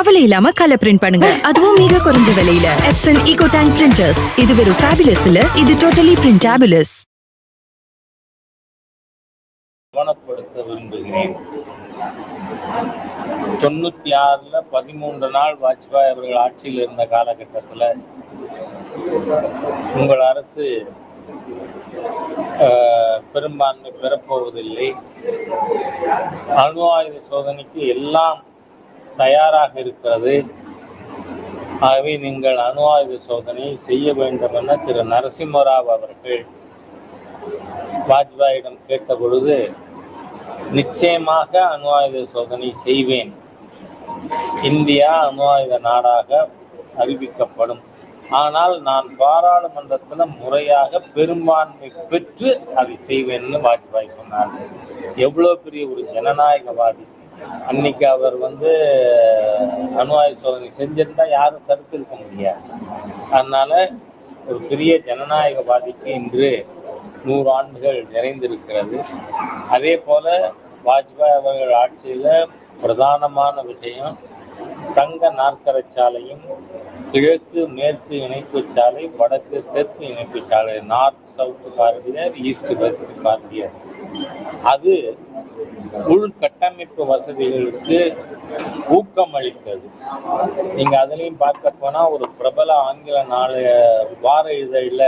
கவலை இல்லாம colour print பண்ணுங்க. அதுவும் மிக குறைஞ்ச விலையில. எப்சன் ஈகோ டேங்க் பிரிண்டர்ஸ் இது வெறும் ஃபேபிலஸ் இல்ல இது டோட்டலி பிரிண்டாபிலஸ் கவனப்படுத்த விரும்புகிறேன். தொண்ணூத்தி ஆறுல பதிமூன்று நாள் வாஜ்பாய் அவர்கள் ஆட்சியில் இருந்த காலகட்டத்தில் உங்கள் அரசு பெரும்பான்மை பெறப்போவதில்லை. அணு ஆயுத சோதனைக்கு எல்லாம் தயாராக இருக்கிறது. ஆகவே நீங்கள் அணு ஆயுத சோதனையை செய்ய வேண்டும் என திரு நரசிம்மராவ் அவர்கள் வாஜ்பாயிடம் கேட்ட பொழுது நிச்சயமாக அணு ஆயுத சோதனை செய்வேன். இந்தியா அணு ஆயுத நாடாக அறிவிக்கப்படும். ஆனால் நான் பாராளுமன்றத்தில் முறையாக பெரும்பான்மை பெற்று அதை செய்வேன்னு வாஜ்பாய் சொன்னார். எவ்வளோ பெரிய ஒரு ஜனநாயகவாதி. அன்னைக்கு அவர் வந்து அணுவாயு சோதனை செஞ்சிருந்தா யாரும் தடுத்து இருக்க முடியாது. அதனால ஒரு பெரிய ஜனநாயகவாதிக்கு இன்று நூறு ஆண்டுகள் நிறைந்திருக்கிறது. அதே போல வாஜ்பாய் அவர்கள் ஆட்சியில பிரதானமான விஷயம் தங்க நாற்கரை சாலையும் கிழக்கு மேற்கு இணைப்பு சாலை வடக்கு தெற்கு இணைப்பு சாலை north south corridor east west corridor அது உள்கட்டமைப்பு வசதிகளுக்கு ஊக்கம் அளித்தது நீங்க அதுலயும் பார்க்க போனா ஒரு பிரபல ஆங்கில நாளைய வார இதழில்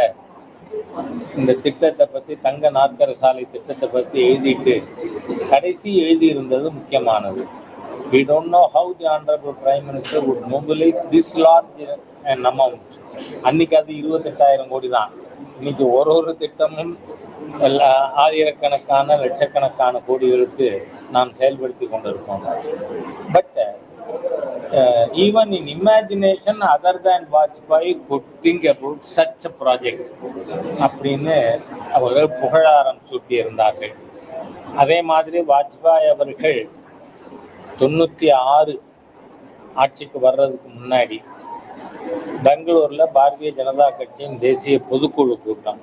இந்த திட்டத்தை பத்தி தங்க நாற்கர சாலை திட்டத்தை பத்தி எழுதிட்டு கடைசி எழுதியிருந்தது முக்கியமானது. We don't know how the honorable prime minister would mobilize this large an amount அன்னைக்கு அது இருபத்தெட்டாயிரம் கோடி தான். இன்னைக்கு ஒரு ஒரு திட்டமும் எல்லா ஆயிரக்கணக்கான லட்சக்கணக்கான கோடிகளுக்கு நாம் செயல்படுத்தி கொண்டிருக்கோம். But even in imagination other then Vajpayee good think about such project அப்படின்னு அவர்கள் புகழாரம் சூட்டியிருந்தார்கள். அதே மாதிரி வாஜ்பாய் அவர்கள் தொண்ணூற்றி ஆறு ஆட்சிக்கு வர்றதுக்கு முன்னாடி பெங்களூர்ல பாரதிய ஜனதா கட்சியின் தேசிய பொதுக்குழு கூட்டம்.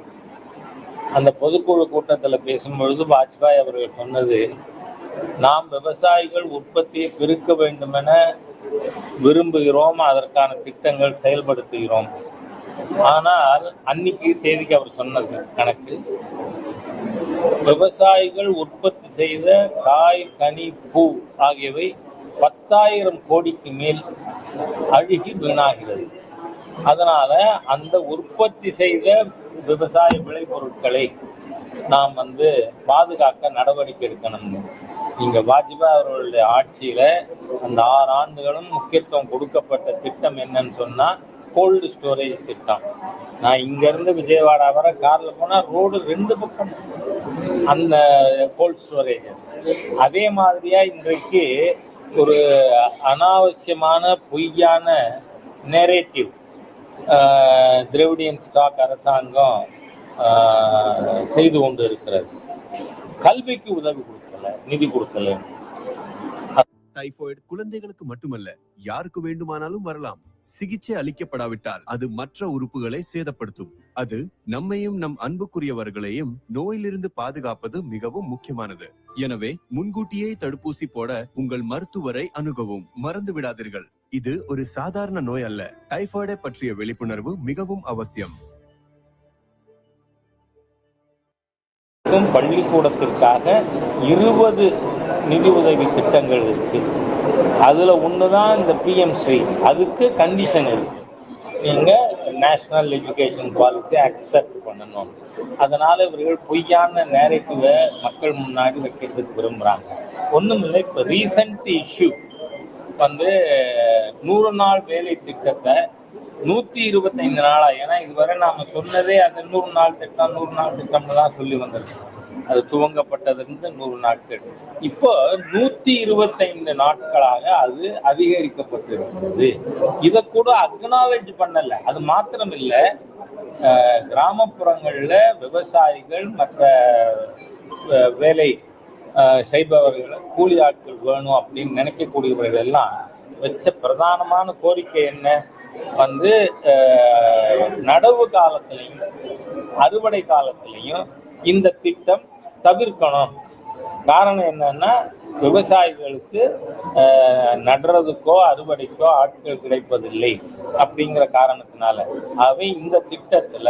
அந்த பொதுக்குழு கூட்டத்தில் பேசும்பொழுது வாஜ்பாய் அவர்கள் சொன்னது நாம் விவசாயிகள் உற்பத்தியை பெருக்க வேண்டுமென விரும்புகிறோம் அதற்கான திட்டங்கள் செயல்படுத்துகிறோம். ஆனால் அன்னைக்கு தேதிக்கு அவர் சொன்னது கணக்கு விவசாயிகள் உற்பத்தி செய்த காய் கனி பூ ஆகியவை பத்தாயிரம் கோடிக்கு மேல் அழுகி வீணாகிறது. அதனால அந்த உற்பத்தி செய்த விவசாய விளைபொருட்களை நாம் வந்து பாதுகாக்க நடவடிக்கை எடுக்கணும்னு இங்க வாஜ்பாய் அவர்களுடைய ஆட்சியில அந்த ஆறு ஆண்டுகளும் முக்கியத்துவம் கொடுக்கப்பட்ட திட்டம் என்னன்னு சொன்னா கோல்டு ஸ்டோரேஜ் திட்டம். நான் இங்க இருந்து விஜயவாடா வர கார்ல போனா ரோடு ரெண்டு பக்கம் அந்த கோல்ட் ஸ்டோரேஜஸ் அதே மாதிரியா இன்றைக்கு ஒரு அனாவசியமான பொய்யான நேரேட்டிவ் திரவிடியன் ஸ்டாக் அரசாங்கம் செய்து கொண்டு இருக்கிறது கல்விக்கு உதவி கொடுக்கல நிதி கொடுக்கல. டைஃபாய்டு குழந்தைகளுக்கு மட்டுமல்ல யாருக்கு வேண்டுமானாலும் வரலாம். சிகிச்சை அளிக்கப்படாவிட்டால் அது மற்ற உறுப்புகளை சேதப்படுத்தும். அது நம்மையும் நம் அன்புக்குரியவர்களையும் நோயிலிருந்து பாதுகாப்பது மிகவும் முக்கியமானது. எனவே முன்கூட்டியே தடுப்பூசி போட உங்கள் மருத்துவரை அணுகவும். மறந்து விடாதீர்கள். இது ஒரு சாதாரண நோய் அல்ல. டைபாய்டை பற்றிய விழிப்புணர்வு மிகவும் அவசியம். பள்ளிக்கூடத்திற்காக இருபது நிதி உதவி திட்டங்கள் இருக்குது அதில் ஒன்று தான் இந்த பிஎம்ஸ்ரீ அதுக்கு கண்டிஷன் இருக்குது நீங்கள் நேஷ்னல் எஜுகேஷன் பாலிசி அக்செப்ட் பண்ணணும். அதனால் இவர்கள் பொய்யான நேரட்டிவை மக்கள் முன்னாடி வைக்கிறதுக்கு விரும்புகிறாங்க ஒன்றும் இல்லை இப்போ ரீசன்ட் இஷ்யூ வந்து நூறு நாள் வேலை திட்டத்தை நூற்றி இருபத்தைந்து நாளாக ஏன்னா இதுவரை நாம் சொன்னதே அது நூறு நாள் திட்டம் நூறு நாள் திட்டம்னு தான் சொல்லி வந்திருக்கோம் அது துவங்கப்பட்டதிலிருந்து நூறு நாட்கள். இப்போ நூத்தி இருபத்தைந்து நாட்களாக அது அதிகரிக்கப்பட்டிருக்கிறது. இதை கூட அக்னாலேஜ் பண்ணல. அது மாத்திரம் இல்லை கிராமப்புறங்கள்ல விவசாயிகள் மற்ற வேலை செய்பவர்களை கூலி ஆட்கள் வேணும் அப்படின்னு நினைக்கக்கூடியவர்கள் எல்லாம் வச்ச பிரதானமான கோரிக்கை என்ன? வந்து நடவு காலத்திலையும் அறுவடை காலத்திலையும் இந்த திட்டம் தவிர்க்கணும். காரணம் என்னன்னா விவசாயிகளுக்கு நடுறதுக்கோ அறுவடைக்கோ ஆட்கள் கிடைப்பதில்லை அப்படிங்கிற காரணத்தினால. ஆகவே இந்த திட்டத்துல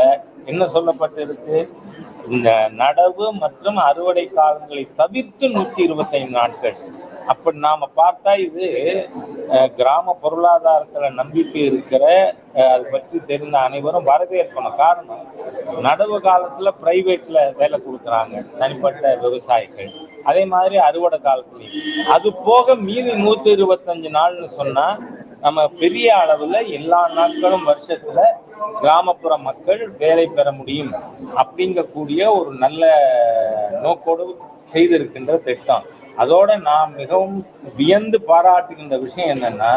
என்ன சொல்லப்பட்டிருக்கு? இந்த நடவு மற்றும் அறுவடை காலங்களை தவிர்த்து நூத்தி இருபத்தைந்து நாட்கள். அப்படி நாம பார்த்தா இது கிராம பொருளாதாரத்துல நம்பிக்கை இருக்கிற அது பற்றி தெரிந்த அனைவரும் வரவேற்கணும். காரணம் நடவு காலத்துல பிரைவேட்ல வேலை கொடுக்குறாங்க தனிப்பட்ட விவசாயிகள். அதே மாதிரி அறுவடை காலத்துலயும் அது போக மீதி நூத்தி இருபத்தஞ்சு நாள்னு சொன்னா நம்ம பெரிய அளவுல எல்லா நாட்களும் வருஷத்துல கிராமப்புற மக்கள் வேலை பெற முடியும் அப்படிங்கக்கூடிய ஒரு நல்ல நோக்கோடு செய்திருக்கின்ற திட்டம். அதோட நான் மிகவும் வியந்து பாராட்டுகின்ற விஷயம் என்னன்னா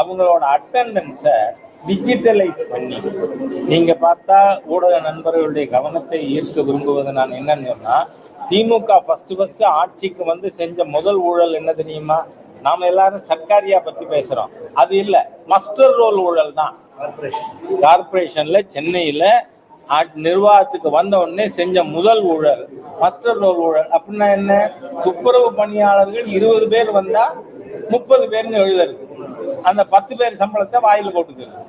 அவங்களோட அட்டண்டன்ஸை டிஜிட்டலைஸ் பண்ணி. நீங்க பார்த்தா ஊடக நண்பர்களுடைய கவனத்தை ஈர்க்க விரும்புவது நான் என்னன்னு சொன்னா திமுக ஃபர்ஸ்ட் ஃபர்ஸ்ட் ஆட்சிக்கு வந்து செஞ்ச முதல் ஊழல் என்ன தெரியுமா? நாம எல்லாரும் சர்க்காரியா பத்தி பேசுறோம். அது இல்ல. மஸ்டர் ரோல் ஊழல் தான். கார்பரேஷன்ல சென்னையில நிர்வாகத்துக்கு வந்த உடனே செஞ்ச முதல் ஊழல். மஸ்டர் ரோல் ஊழல். அப்படின்னா என்ன? துப்புரவு பணியாளர்கள் இருபது பேர் வந்தா முப்பது பேர்னு எழுதுறது. அந்த பத்து பேர் சம்பளத்தை வாயில போட்டுக்கிறது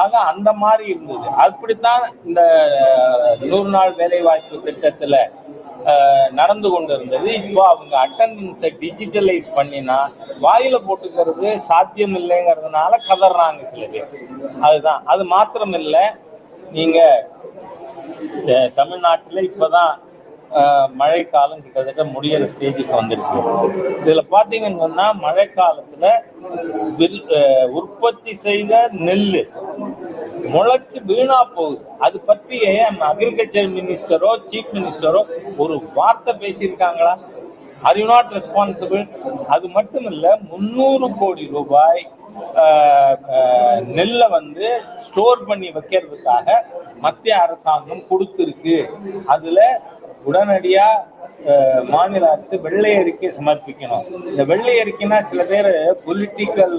ஆக அந்த மாதிரி இருந்தது. அப்படித்தான் இந்த நூறு நாள் வேலை வாய்ப்பு திட்டத்துல நடந்து கொண்டு இருந்தது இப்போ அவங்க அட்டண்டன்ஸை டிஜிட்டலைஸ் பண்ணினா வாயில போட்டுக்கிறது சாத்தியம் இல்லைங்கிறதுனால கதறாங்க சில பேர். அதுதான். அது மாத்திரம் இல்லை நீங்க தமிழ்நாட்டில் தமிழ்நாட்டுல இப்பதான் மழைக்காலம் கிட்டத்தட்ட முடியிற ஸ்டேஜுக்கு வந்திருக்கு. இதில் பாத்தீங்கன்னு சொன்னா மழைக்காலத்தில் வில்- உற்பத்தி செய்த நெல் முளைச்சு வீணா போகுது. அது பற்றி அக்ரிகல்ச்சர் மினிஸ்டரோ சீஃப் மினிஸ்டரோ ஒரு வார்த்தை பேசியிருக்காங்களா? ஆர் யூ நாட் ரெஸ்பான்சிபிள் அது மட்டும் இல்லை முந்நூறு கோடி ரூபாய் ஆஹ், நெல்லை வந்து ஸ்டோர் பண்ணி வைக்கிறதுக்காக மத்திய அரசாங்கம் கொடுத்துருக்கு. அதில் உடனடியா மாநில அரசு வெள்ளை அறிக்கை சமர்ப்பிக்கணும். இந்த வெள்ளை அறிக்கைனா சில பேர் பொலிட்டிக்கல்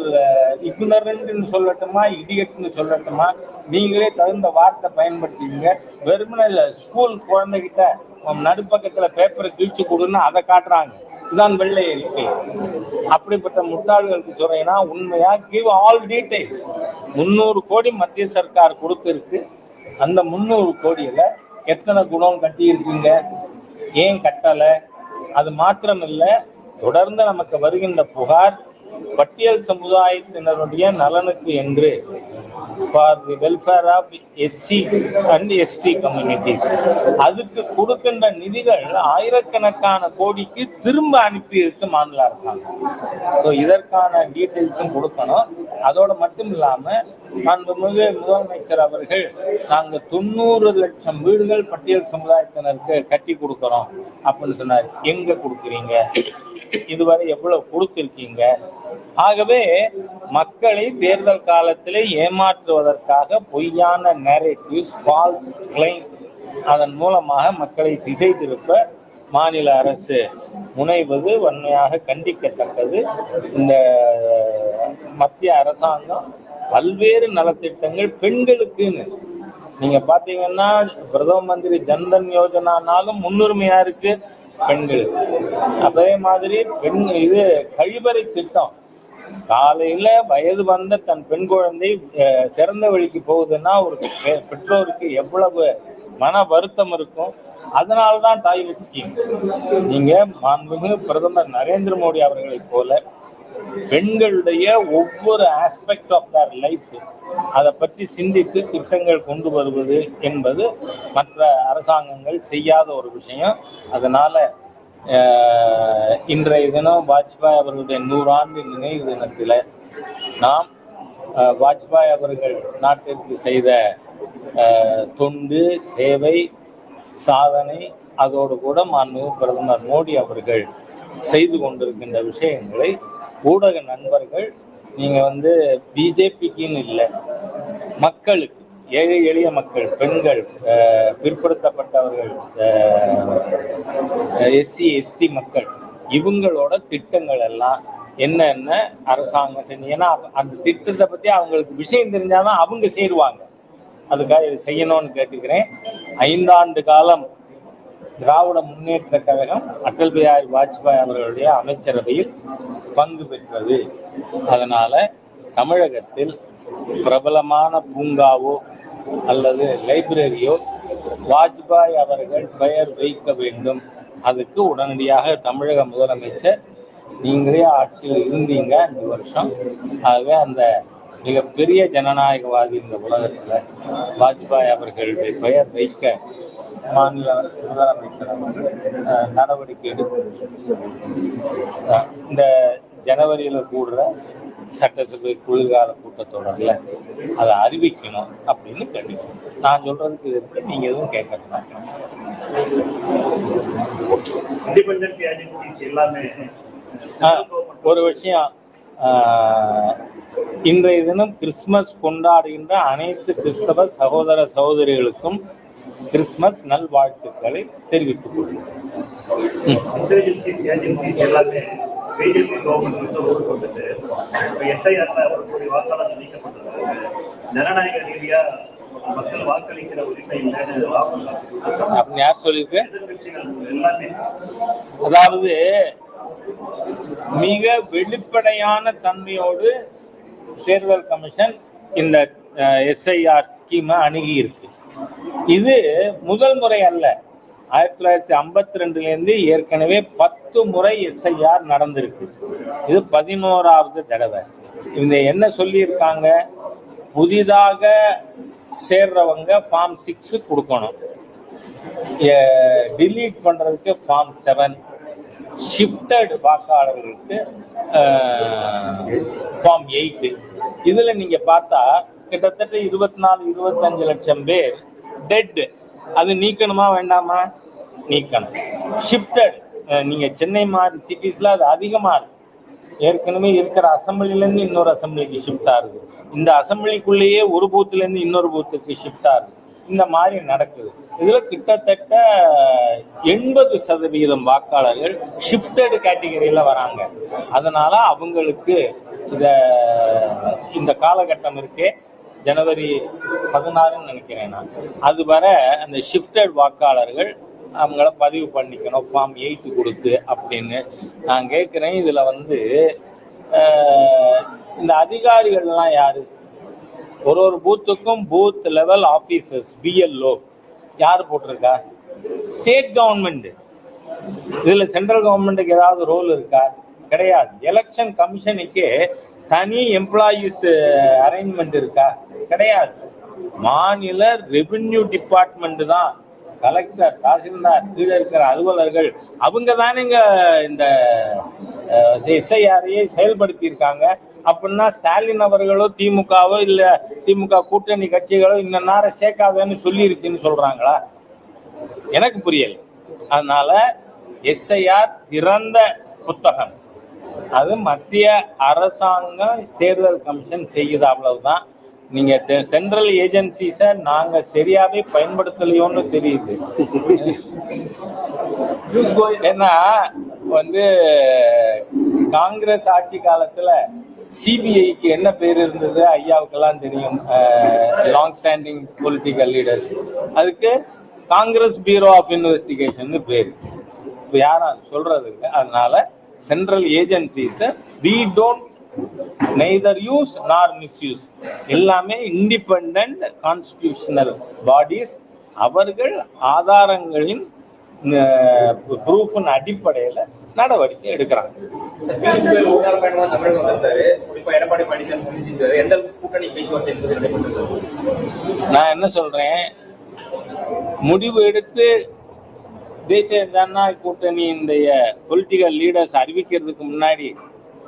இக்னரண்ட்னு சொல்லட்டுமா இடியட்னு சொல்லட்டுமா நீங்களே தகுந்த வார்த்தை பயன்படுத்திங்க வெறுமனே இல்லை ஸ்கூல் குழந்தைகிட்ட நடுப்பக்கத்தில் நடுப்பக்கத்துல பேப்பரை கிழிச்சு கொடுன்னு அதை காட்டுறாங்க. இதுதான் வெள்ளை அறிக்கை. அப்படிப்பட்ட முட்டாள்களுக்கு சொல்றேன்னா உண்மையா கிவ் ஆல் டீடைல்ஸ் முந்நூறு கோடி மத்திய சர்க்கார் கொடுத்துருக்கு. அந்த முந்நூறு கோடியில எத்தனை குணம் கட்டி இருக்குங்க ஏன் கட்டலை? அது மாத்திரம் இல்லை தொடர்ந்து நமக்கு வருகின்ற புகார் பட்டியல் சமுதாயத்தினருடைய நலனுக்கு என்று for the welfare of SC and ST communities அதுக்கு கொடுக்கின்ற நிதிகள் ஆயிரக்கணக்கான கோடிக்கு திரும்ப அனுப்பி இருக்கு மாநில அரசாங்கம். ஸோ இதற்கான டீட்டெயில்ஸும் கொடுக்கணும். அதோட மட்டும் இல்லாம மாண்புமிகு முதலமைச்சர் அவர்கள் நாங்க தொண்ணூறு லட்சம் வீடுகள் பட்டியல் சமுதாயத்தினருக்கு கட்டி கொடுக்குறோம் அப்படின்னு சொன்னார். எங்க கொடுக்குறீங்க? இதுவரை எவ்வளவு கொடுத்திருக்கீங்க? ஆகவே மக்களை தேர்தல் காலத்திலே ஏமாற்றுவதற்காக பொய்யான நேரேட்டிவ்ஸ் ஃபால்ஸ் கிளைம் அதன் மூலமாக மக்களை திசை திருப்ப மாநில அரசு முனைவது வன்மையாக கண்டிக்கத்தக்கது. இந்த மத்திய அரசாங்கம் பல்வேறு நலத்திட்டங்கள் பெண்களுக்குன்னு. நீங்க பாத்தீங்கன்னா பிரதம மந்திரி ஜன்தன் யோஜனானாலும் முன்னுரிமையா இருக்கு. பெண்களுக்கு அதே மாதிரி பெண் இது கழிவறை திட்டம். காலையில வயது வந்த தன் பெண் குழந்தை திறந்த வழிக்கு போகுதுன்னா ஒரு பெ- பெற்றோருக்கு எவ்வளவு மன வருத்தம் இருக்கும். அதனால்தான் டாய்லெட் ஸ்கீம். நீங்க மாண்புமிகு பிரதமர் நரேந்திர மோடி அவர்களைப் போல பெண்களுடைய ஒவ்வொரு ஆஸ்பெக்ட் ஆஃப் தர் லைஃப் அதை பற்றி சிந்தித்து திட்டங்கள் கொண்டு வருவது என்பது மற்ற அரசாங்கங்கள் செய்யாத ஒரு விஷயம். அதனால இன்றைய தினம் வாஜ்பாய் அவர்களுடைய நூறாண்டு நினைவு தினத்தில் நாம் வாஜ்பாய் அவர்கள் நாட்டிற்கு செய்த தொண்டு சேவை சாதனை அதோடு கூட மாண்பு பிரதமர் மோடி அவர்கள் செய்து கொண்டிருக்கின்ற விஷயங்களை ஊடக நண்பர்கள் நீங்கள் வந்து பிஜேபிக்குன்னு இல்லை மக்களுக்கு ஏழை எளிய மக்கள் பெண்கள் பிற்படுத்தப்பட்டவர்கள் எஸ்சி எஸ்டி மக்கள் இவங்களோட திட்டங்கள் எல்லாம் என்னென்ன அரசாங்கம் செஞ்சு ஏன்னா அந்த திட்டத்தை பற்றி அவங்களுக்கு விஷயம் தெரிஞ்சாதான் அவங்க சேருவாங்க அதுக்காக இது செய்யணும்னு கேட்டுக்கிறேன். ஐந்தாண்டு காலம் திராவிட முன்னேற்ற கழகம் அட்டல் பிஹாரி வாஜ்பாய் அவர்களுடைய அமைச்சரவையில் பங்கு பெற்றது. அதனால தமிழகத்தில் பிரபலமான பூங்காவோ அல்லது லைப்ரரியோ வாஜ்பாய் அவர்கள் பெயர் வைக்க வேண்டும். அதுக்கு உடனடியாக தமிழக முதலமைச்சர் நீங்களே ஆட்சியில் இருந்தீங்க இந்த வருஷம். ஆகவே அந்த மிகப்பெரிய ஜனநாயகவாதி இந்த உலகத்தில் வாஜ்பாய் அவர்களுடைய பெயர் வைக்க மாநில முதலமைச்சர் அவர்கள் நடவடிக்கை அஹ், இந்த ஜனவரியில கூடுற சட்டசபை குளிர்கால கூட்டத்தொடர்ல அதை அறிவிக்கணும் அப்படின்னு கேட்டுக்கிறோம். நான் சொல்றதுக்கு இது இருக்கு நீங்க எதுவும் ஆஹ், ஒரு விஷயம் இன்றைய தினம் கிறிஸ்துமஸ் கொண்டாடுகின்ற அனைத்து கிறிஸ்தவ சகோதர சகோதரிகளுக்கும் கிறிஸ்துமஸ் நல்வாழ்த்துக்களை தெரிவித்துக் எல்லாமே பிஜேபி கவர்மெண்ட் வந்து ஊருக்கு வந்துட்டு இப்போ எஸ்ஐஆர்ல ஒரு கோடி வாக்காளர் நீக்கப்பட்டிருக்காங்க ஜனநாயக ரீதியா மக்கள் வாக்களிக்கிற உரிமை இல்லைன்னு ராகுல் காந்தி அப்படின்னு யார் சொல்லியிருக்கு எல்லாமே அதாவது மிக வெளிப்படையான தன்மையோடு தேர்தல் கமிஷன் இந்த எஸ்ஐஆர் ஸ்கீமை அணுகி இருக்கு இது முதல் முறை அல்ல. ஆயிரத்தி தொள்ளாயிரத்தி ஐம்பத்தி ரெண்டுலேருந்து ஏற்கனவே பத்து முறை எஸ்ஐஆர் நடந்திருக்கு. இது பதினோராவது தடவை. இந்த என்ன சொல்லியிருக்காங்க? புதிதாக சேர்றவங்க ஃபார்ம் சிக்ஸ் கொடுக்கணும். டிலீட் பண்றதுக்கு ஃபார்ம் செவன் ஷிஃப்டட் வாக்காளர்களுக்கு ஃபார்ம் எயிட்டு இதில் நீங்கள் பார்த்தா கிட்டத்தட்ட இருபத்தி நாலு இருபத்தஞ்சு லட்சம் பேர் டெட் அது நீக்கணுமா வேண்டாமா? நீக்கணும். ஷிஃப்டட் நீங்க சென்னை மாதிரி சிட்டிஸ்ல அது அதிகமா இருக்கு. ஏற்கனவே இருக்கிற அசம்பிளிலேருந்து இன்னொரு அசம்பிளிக்கு ஷிஃப்ட் ஆகுது. இந்த அசம்பிளிக்குள்ளேயே ஒரு பூத்துலேருந்து இன்னொரு பூத்துக்கு ஷிஃப்ட் ஆகுது. இந்த மாதிரி நடக்குது. இதில் கிட்டத்தட்ட எண்பது சதவீதம் வாக்காளர்கள் ஷிஃப்டடு கேட்டகரியில் வராங்க. அதனால அவங்களுக்கு இத இந்த காலகட்டம் இருக்கே ஜனவரி பதினாறுன்னு நினைக்கிறேன் நான். அது வர அந்த ஷிஃப்டட் வாக்காளர்கள் அவங்கள பதிவு பண்ணிக்கணும் ஃபார்ம் எயிட் கொடுத்து அப்படின்னு நான் கேட்குறேன். இதில் வந்து இந்த அதிகாரிகள்லாம் யார்? ஒரு ஒரு பூத்துக்கும் பூத் லெவல் ஆஃபீஸர்ஸ் பிஎல்ஓ யார் போட்டிருக்கா? ஸ்டேட் கவர்மெண்ட் இதில் சென்ட்ரல் கவர்மெண்ட்டுக்கு ஏதாவது ரோல் இருக்கா? கிடையாது. எலெக்ஷன் கமிஷனுக்கு தனி எம்ப்ளாயீஸ் அரேஞ்ச்மெண்ட் இருக்கா? கிடையாது. மாநில ரெவென்யூ டிபார்ட்மெண்ட் தான். கலெக்டர் தாசில்தார் கீழே இருக்கிற அலுவலர்கள் அவங்க தானேங்க இந்த எஸ்ஐஆரையே செயல்படுத்தி இருக்காங்க அப்படின்னா ஸ்டாலின் அவர்களோ திமுகவோ இல்ல திமுக கூட்டணி கட்சிகளோ இந்த நேரம் சேர்க்காதன்னு சொல்லிருச்சுன்னு சொல்றாங்களா? எனக்கு புரியல. அதனால எஸ்ஐஆர் திறந்த புத்தகம். அது மத்திய அரசாங்கம் தேர்தல் கமிஷன் செய்யுது அவ்வளவுதான். நீங்க சென்ட்ரல் ஏஜென்சிஸ நாங்க சரியாவே பயன்படுத்தலையோன்னு தெரியுது. ஏன்னா வந்து காங்கிரஸ் ஆட்சி காலத்துல சிபிஐக்கு என்ன பேர் இருந்தது? ஐயாவுக்கெல்லாம் தெரியும். லாங் ஸ்டாண்டிங் பொலிட்டிக்கல் லீடர்ஸ் அதுக்கு காங்கிரஸ் பியூரோ ஆஃப் இன்வெஸ்டிகேஷன் பேர். இப்போ யாரும் சொல்றது இல்லை அதனால central ஏஜென்சிஸை we don't neither use nor misuse எல்லாமே இண்டிபெண்ட் கான்ஸ்டியூஷனல் பாடிஸ் அவர்கள் ஆதாரங்களின் ப்ரூஃபின் அடிப்படையில் நடவடிக்கை எடுக்கிறாங்க. நான் என்ன சொல்றேன்? முடிவு எடுத்து தேசிய ஜனநாயக கூட்டணியினுடைய பொலிட்டிக்கல் லீடர்ஸ் அறிவிக்கிறதுக்கு முன்னாடி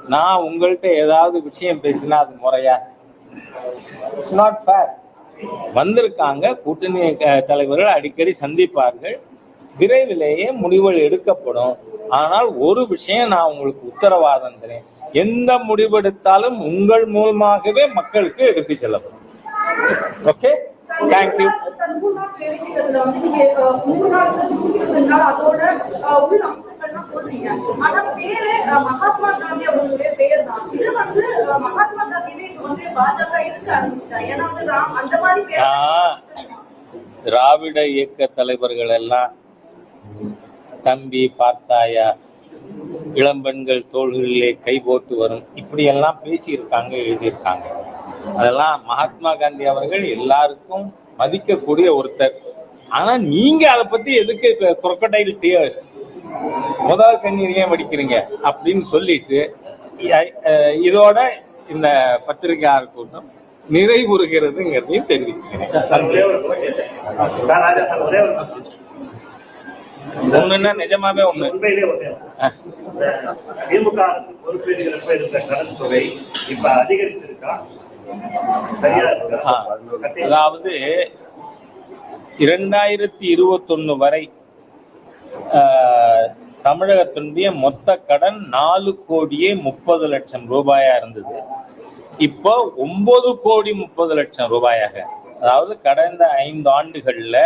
நான் உங்கள்கிட்ட ஏதாவது விஷயம் பேசினா அது முறையா? இட்ஸ் நாட் ஃபேர் வந்திருக்காங்க கூட்டணி க- தலைவர்கள் அடிக்கடி சந்திப்பார்கள். விரைவிலேயே முடிவுகள் எடுக்கப்படும். ஆனால் ஒரு விஷயம் நான் உங்களுக்கு உத்தரவாதம் தரேன். எந்த முடிவெடுத்தாலும் உங்கள் மூலமாகவே மக்களுக்கு எடுத்து செல்லப்படும். Okay thank you you Mahatma Gandhi தான். இது வந்து, மகாத்மா இப்ப வந்து பாஜக ஏன்னா வந்து அந்த மாதிரி திராவிட இயக்க தலைவர்கள் எல்லாம் தம்பி பார்த்தாயா இளம்பெண்கள் தோள்களிலே கை போட்டு வரும் இப்படியெல்லாம் பேசியிருக்காங்க எழுதியிருக்காங்க அதெல்லாம் மகாத்மா காந்தி அவர்கள் எல்லாருக்கும் மதிக்கக்கூடிய ஒருத்தர். ஆனா நீங்க அதை பத்தி எதுக்கு குரக்கடைல் டியர்ஸ் முதல் கண்ணீர் ஏன் வடிக்கிறீங்க? அப்படின்னு சொல்லிட்டு இதோட இந்த பத்திரிகையாளர் கூட்டம் நிறைவுறுகிறதுங்கிறதையும் தெரிவிச்சுக்கிறேன். ஒண்ணுன்னா நிஜமாவே ஒண்ணு. திமுக அரசு பொறுப்பேற்கிறப்ப இருந்த கடன் தொகை இப்ப அதிகரிச்சிருக்கா? அதாவது இரண்டாயிரத்தி இருபத்தொன்னு வரை ஆஹ், தமிழகத்தினுடைய மொத்த கடன் நாலு கோடியே முப்பது லட்சம் ரூபாயா இருந்தது. இப்போ ஒன்பது கோடி முப்பது லட்சம் ரூபாயாக அதாவது கடந்த ஐந்து ஆண்டுகள்ல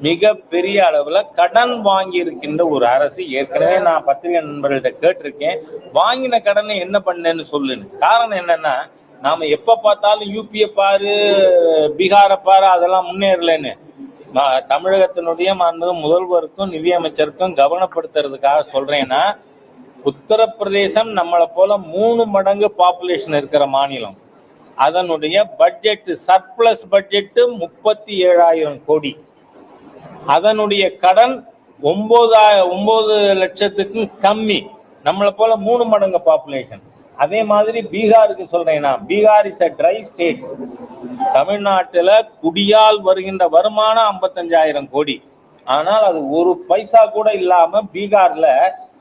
மிக பெரிய அளவுல கடன் வாங்கி இருக்கின்ற ஒரு அரசு. ஏற்கனவே நான் பத்திரிகை நண்பர்கள்ட்ட கேட்டிருக்கேன். வாங்கின கடனை என்ன பண்ணேன்னு சொல்லுன்னு. காரணம் என்னன்னா நாம எப்ப பார்த்தாலும் யூபிஏ பாரு பீகாரை பாரு அதெல்லாம் முன்னேறலன்னு. தமிழகத்தினுடைய மாண்பு முதல்வருக்கும் நிதியமைச்சருக்கும் கவனப்படுத்துறதுக்காக சொல்றேன்னா உத்தரப்பிரதேசம் நம்மளை போல மூணு மடங்கு பாப்புலேஷன் இருக்கிற மாநிலம். அதனுடைய பட்ஜெட் சர்ப்ளஸ் பட்ஜெட்டு முப்பத்தி ஏழாயிரம் கோடி. அதனுடைய கடன் ஒன்பதா ஒன்பது லட்சத்துக்கும் கம்மி. நம்மளை போல மூணு மடங்கு பாப்புலேஷன் அதே மாதிரி பீகாருக்கு சொல்றேன்னா Bihar is a dry state தமிழ்நாட்டில் குடியால் வருகின்ற வருமானம் ஐம்பத்தஞ்சாயிரம் கோடி. ஆனால் அது ஒரு பைசா கூட இல்லாம பீகார்ல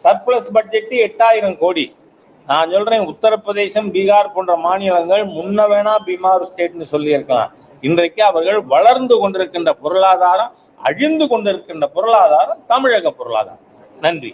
சர்ப்ளஸ் பட்ஜெட் எட்டாயிரம் கோடி. நான் சொல்றேன் உத்தரப்பிரதேசம் பீகார் போன்ற மாநிலங்கள் முன்ன வேணா பீமார் ஸ்டேட்னு சொல்லியிருக்கலாம். இன்றைக்கு அவர்கள் வளர்ந்து கொண்டிருக்கின்ற பொருளாதாரம் அழிந்து கொண்டிருக்கின்ற பொருளாதாரம் தமிழக பொருளாதாரம். நன்றி.